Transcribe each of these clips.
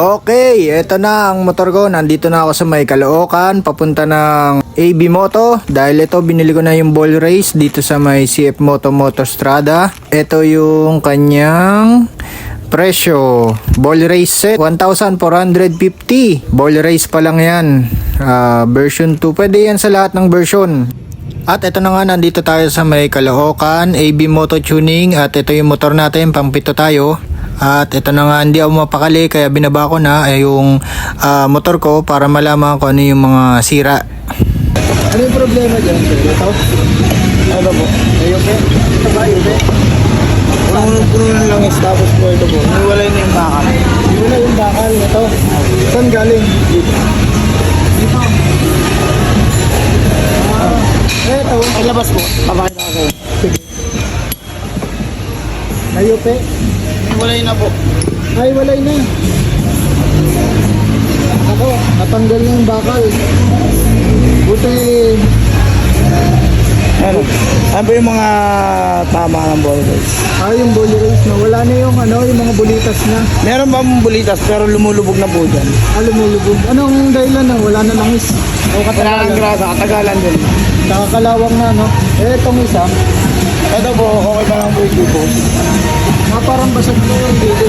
Okay, eto na ang motor ko. Nandito na ako sa may Caloocan, papunta ng AB Moto. Dahil ito, binili ko na yung ball race dito sa may CF Moto Motostrada. Ito yung kanyang presyo. Ball race set, 1,450. Ball race pa lang yan. Ah, version 2. Pwede yan sa lahat ng version. At ito na nga, nandito tayo sa may Caloocan, AB Moto Tuning. At ito yung motor natin, pangpito tayo. At ito na nga, hindi ako mapakali kaya binaba ko na ay yung ah, motor ko para malaman ko ano yung mga sira. Ano yung problema dyan? Ito? Ano po? Ayun po? Ito ba, ayun po? Puno na lang is tapos po ito po. Niwalay na yung bakal. Niwalay yung bakal. Ito? Saan galing? Dito. Dito. Ah, ito. Paglabas po. Papakita ko sa'yo. Sige. Nayupi? Walay na po. Ay, walay na. Ako, natanggal yung bakal. Buti, Ano? Ano ba yung mga tama ng ball race? ay yung bully race na. Wala na yung ano, yung mga bulitas na. Meron ba mong bulitas pero lumulubog na po dyan? Ah, lumulubog. Anong dahilan na? Wala na langis. O Wala ng katagalan. grasa, katagalan din. Nakakalawang na, no? Eh, itong isa, Ito po, okay pa lang po yung mga parang basag na yung dito.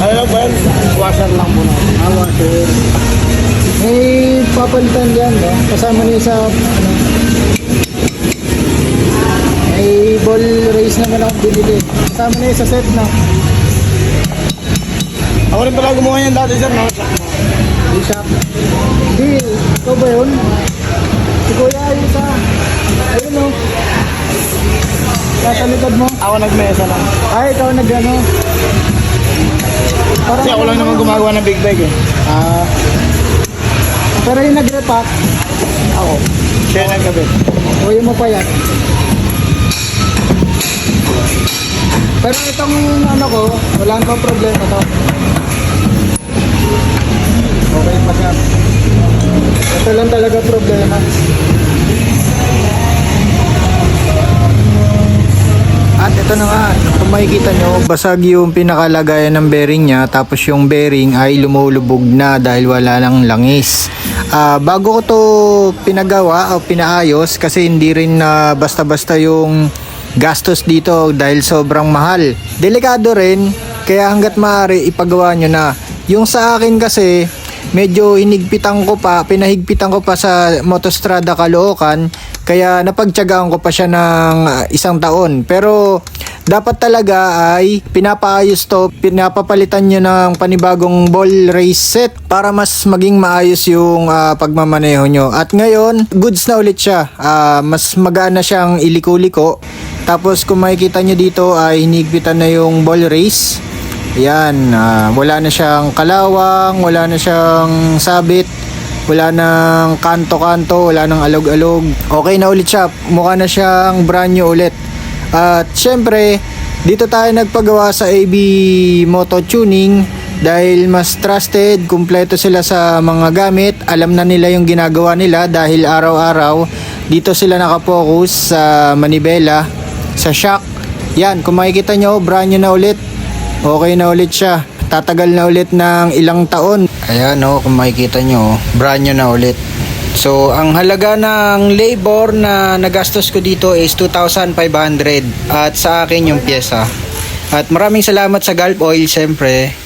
Ano lang ba yan? Washer lang po na. Awa, sir. May papalitan yan, no? Kasama niya sa, ano, may ball race naman ako binili. Kasama niya sa set na. Ako rin pala gumawa niyan dati sir, no? Di shop. Di, ikaw ba yun? Si Kuya, ayun ka. Ayun, no? Sa likod mo. Ako nagmesa lang. Ay, ikaw nag, ano? Parang Kasi ako lang naman gumagawa ng big bag eh. Ah. pero yung nag-repack, Ako. Siya yung nagkabit. Huwag mo pa yan. Pero itong ano ko, wala nang problema to. Okay pa siya. Ito lang talaga problema. Ito na nga, kung makikita nyo, basag yung pinakalagayan ng bearing niya tapos yung bearing ay lumulubog na dahil wala lang langis. Ah, bago ko to pinagawa o pinaayos kasi hindi rin na basta-basta yung gastos dito dahil sobrang mahal. Delikado rin, kaya hanggat maaari ipagawa nyo na. Yung sa akin kasi, medyo hinigpitan ko pa, pinahigpitan ko pa sa Motostrada Caloocan, kaya napagtyagaan ko pa siya ng isang taon. Pero dapat talaga ay pinapaayos to, pinapapalitan nyo ng panibagong ball race set para mas maging maayos yung ah, pagmamaneho nyo. At ngayon, goods na ulit siya. Ah, mas magana siyang iliko-liko. Tapos kung makikita nyo dito ay hinigpitan na yung ball race. Yan, ah, wala na siyang kalawang, wala na siyang sabit, wala nang kanto-kanto, wala nang alog-alog. Okay na ulit siya, mukha na siyang brand new ulit. At syempre, dito tayo nagpagawa sa AB Moto Tuning dahil mas trusted, kumpleto sila sa mga gamit, alam na nila yung ginagawa nila dahil araw-araw dito sila nakapokus sa manibela, sa shock. Yan, kung makikita nyo, brand new na ulit. Okay na ulit siya. Tatagal na ulit ng ilang taon. Ayan o, kung makikita nyo, brand new na ulit. So, ang halaga ng labor na nagastos ko dito is 2,500 at sa akin yung pyesa. At maraming salamat sa Gulf Oil, syempre.